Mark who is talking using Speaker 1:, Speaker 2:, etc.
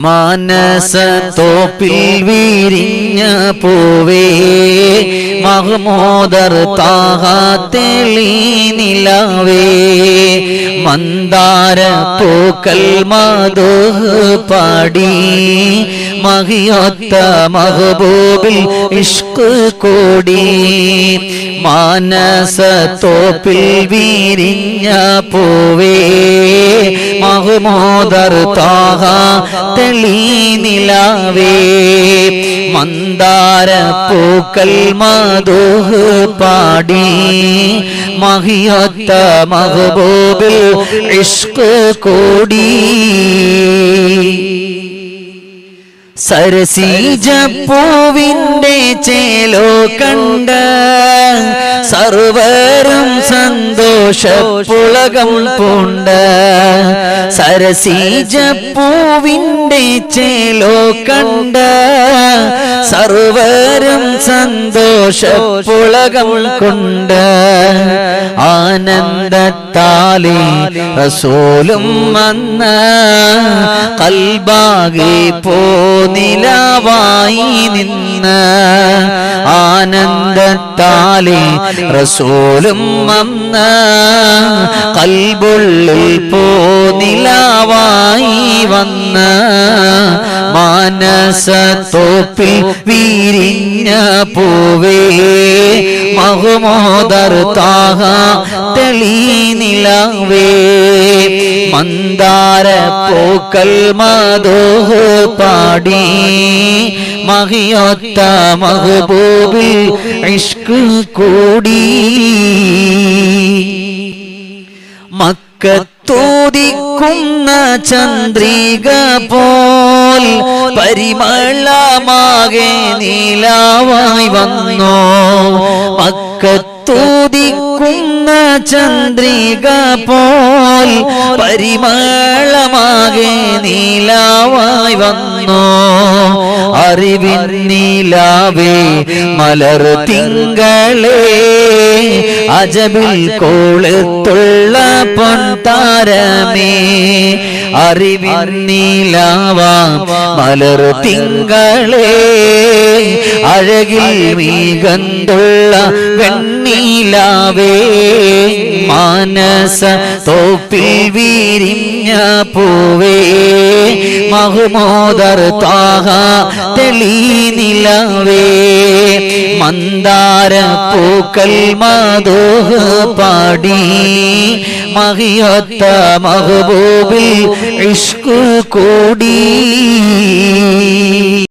Speaker 1: മാനസ തോപ്പിൽ വീരിഞ്ഞ പൂവേ മഹമോദർ താഹാത്തെളി നിലവേ മന്ദാര പൂക്കൽ മധു പാടി മഹിയൊത്ത മഹബൂബിൽ ഇഷ്ക് കൂടി മാനസത്തോപ്പിൽ വീരിഞ്ഞ പൂവേ മഹമോദർ താഹ നിലാവേ മന്ദാര പൂക്കൽ മധു പാടി മഹിയത്ത മഹബൂബിൽ ഇഷ്ക് കൂടി. സരസീജപ്പൂവിന്റെ ചേലോ കണ്ട സർവരും സന്തോഷപ്പുളകം പൂണ്ട്. സരസീജപ്പൂവിന്റെ ചേലോ കണ്ട സർവരും സന്തോഷപ്പുളകം കൊണ്ട് ആനന്ദത്താലേ റസൂലും വന്ന് കൽബാകെ പോനിലവായി നിന്ന് ആനന്ദത്താലി റസൂലും വന്ന് കൽബുള്ളിൽ പോനിലവായി വന്ന് മാനസത്തോപ്പിൽ വിരിഞ്ഞ പൂവേ മഹുമോദർ താഹ തെളിനിലവേ മന്ദാര പൂക്കൽ മധോഹ പാടി. മഹിയൊത്ത മഹബൂബിൽ ഇഷ്ക് കൂടി. മക്കത്തോദിക്കുന്ന ചന്ദ്രിക പോൽ പരിമളമാകെ നീലാവായി വന്നോ. മക്കത്തോദിക്കുന്ന ചന്ദ്രിക പോൽ പരിമളമാകെ നീലാവായി വന്നോ. അറിവിൻ നീലാവേ മലർ തിങ്കളേ അജബിൽ കോളത്തുള്ള പൊൻതാരമേ അറിവിൻ നീലാവാ മലർ തിങ്കളേ അഴകിൽ മീകന്തുള്ള വെണ്ണീലാവേ മാനസ തോപ്പിൽ വീരിഞ്ഞ പൂവേ മഹുമോദർ താഹ തെളി മന്ദാര പൂക്കൽ മഹ്ബൂബ് പാടി മഹിയത്ത മഹ്ബൂബിൽ ഇഷ്കു കൂടി.